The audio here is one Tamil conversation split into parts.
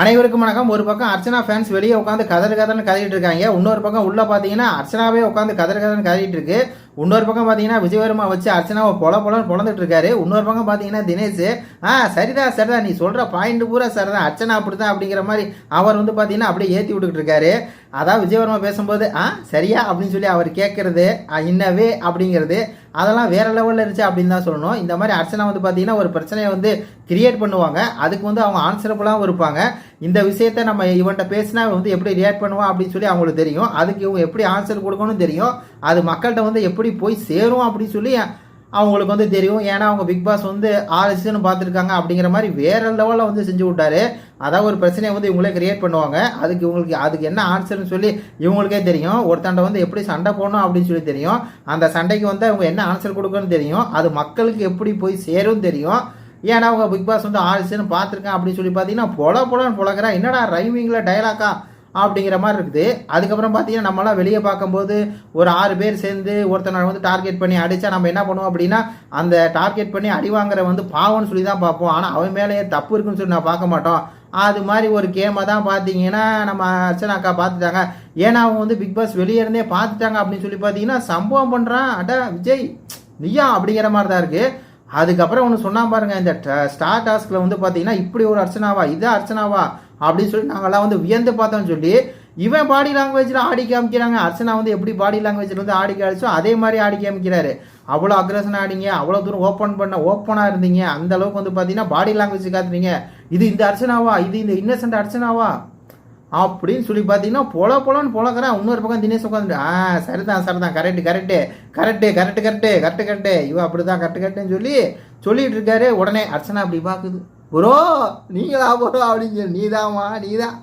அனைவருக்கும் வணக்கம். ஒரு பக்கம் அர்ச்சனா ஃபேன்ஸ் வெளியே உட்காந்து கதறு கதர்னு கதறிட்டு இருக்காங்க. இன்னொரு பக்கம் உள்ள பாத்தீங்கன்னா அர்ச்சனாவே உட்காந்து கதறு கதர்னு கதறிட்டு இருக்கு. இன்னொரு பக்கம் பார்த்தீங்கன்னா விஜயவர்மா வச்சு அர்ச்சனாவை பொல பொலன்னு பொழந்துட்டு இருக்காரு இன்னொரு பக்கம் பார்த்தீங்கன்னா தினேஷ் ஆ சரிதான் சரிதான் நீ சொல்கிற பாயிண்ட் பூரா சரிதான். அர்ச்சனா அப்படிதான் அப்படிங்கிற மாதிரி அவர் வந்து பார்த்தீங்கன்னா அப்படியே ஏற்றி விட்டுக்கிட்டு இருக்காரு அதான் விஜயவர்மா பேசும்போது ஆ சரியா? அப்படின்னு சொல்லி அவர் கேட்கறது இன்னவே அப்படிங்கிறது. அதெல்லாம் வேற லெவலில் இருந்துச்சு அப்படின்னு தான் சொல்லணும். இந்த மாதிரி அர்ச்சனா வந்து பார்த்தீங்கன்னா ஒரு பிரச்சனையை வந்து கிரியேட் பண்ணுவாங்க. அதுக்கு வந்து அவங்க ஆன்சரபுளாகவும் இருப்பாங்க. இந்த விஷயத்த நம்ம இவன்கிட்ட பேசினா வந்து எப்படி ரியாக்ட் பண்ணுவான் அப்படின்னு சொல்லி அவங்களுக்கு தெரியும். அதுக்கு இவங்க எப்படி ஆன்சர் கொடுக்கணும்னு தெரியும். அது மக்கள்கிட்ட வந்து எப்படி எப்படி போய் சேரும் அப்படின்னு சொல்லி அவங்களுக்கு வந்து தெரியும். ஏன்னா அவங்க பிக் பாஸ் வந்து ஆறு சீசன் பார்த்துருக்காங்க அப்படிங்கிற மாதிரி வேற லெவலில் வந்து செஞ்சு விட்டாரு. அதாவது ஒரு பிரச்சனையை வந்து இவங்களே கிரியேட் பண்ணுவாங்க. அதுக்கு இவங்களுக்கு அதுக்கு என்ன ஆன்சர்னு சொல்லி இவங்களுக்கே தெரியும். ஒருத்தண்ட வந்து எப்படி சண்டை போடணும் அப்படின்னு சொல்லி தெரியும். அந்த சண்டைக்கு வந்து அவங்க என்ன ஆன்சர் கொடுக்கணும்னு தெரியும். அது மக்களுக்கு எப்படி போய் சேரும் தெரியும். ஏன்னா அவங்க பிக் பாஸ் வந்து ஆறு சீசன் பார்த்துருக்கேன் அப்படின்னு சொல்லி பார்த்தீங்கன்னா பொல பொலன்னு பொழக்கிறா என்னடா ரைமிங்கில் டைலாக்கா அப்படிங்கிற மாதிரி இருக்குது. அதுக்கப்புறம் பார்த்தீங்கன்னா நம்மளாம் வெளியே பார்க்கும்போது ஒரு ஆறு பேர் சேர்ந்து ஒருத்தனை வந்து டார்கெட் பண்ணி அடித்தா நம்ம என்ன பண்ணுவோம் அப்படின்னா அந்த டார்கெட் பண்ணி அடி வாங்குற வந்து பாவம்னு சொல்லி தான் பார்ப்போம். ஆனால் அவன் மேலே தப்பு இருக்குன்னு சொல்லி நான் பார்க்க மாட்டோம். அது மாதிரி ஒரு கேமை தான் பார்த்தீங்கன்னா நம்ம அர்ச்சனா அக்கா பார்த்துட்டாங்க. ஏன்னா அவங்க வந்து பிக் பாஸ் வெளியே இருந்தே பார்த்துட்டாங்க அப்படின்னு சொல்லி பார்த்தீங்கன்னா சம்பவம் பண்ணுறான் அட விஜய் நீயா அப்படிங்கிற மாதிரி தான் இருக்குது அதுக்கப்புறம் ஒன்று சொன்னா பாருங்க இந்த ஸ்டார் டாஸ்கில் வந்து பார்த்தீங்கன்னா இப்படி ஒரு அர்ச்சனாவா இதான் அர்ச்சனாவா அப்படின்னு சொல்லி நாங்கள்லாம் வந்து வியந்து பார்த்தோம்னு சொல்லி இவன் பாடி லாங்குவேஜில் ஆடி காமிக்கிறாங்க அர்ச்சனா வந்து எப்படி பாடி லாங்குவேஜில் வந்து ஆடி காமிச்சோ அதே மாதிரி ஆடி காமிக்கிறாரு அவ்வளோ அக்ரஷன் ஆடிங்க அவ்வளோ தூரம் ஓப்பன் பண்ண ஓப்பனாக இருந்தீங்க. அந்த அளவுக்கு வந்து பார்த்தீங்கன்னா பாடி லாங்குவேஜ் காத்துறீங்க இது இந்த அர்ச்சனாவா? இது இந்த இன்னசென்ட் அர்ச்சனாவா? அப்படின்னு சொல்லி பார்த்தீங்கன்னா பொல பொலன்னு பொழக்கிறேன் இன்னொரு பக்கம் தினேஷ் உட்காந்துட்டு ஆ சரிதான் சரிதான். Correct correct correct correct correct correct correct இவன் அப்படிதான் கரெக்டு கரெக்டுன்னு சொல்லி சொல்லிட்டு இருக்காரு. உடனே அர்ச்சனா அப்படி பார்க்குது. ப்ரோ நீங்களா ப்ரோ அப்படின்னு சொல்லி நீதாம்மா நீதான்.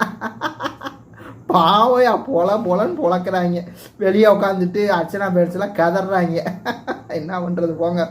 பாவையா பொல பொலன்னு பொழக்கிறாங்க வெளியே உட்காந்துட்டு அர்ச்சனா பேர்ஸ்லாம் கதறாங்க என்ன பண்ணுறது போங்க.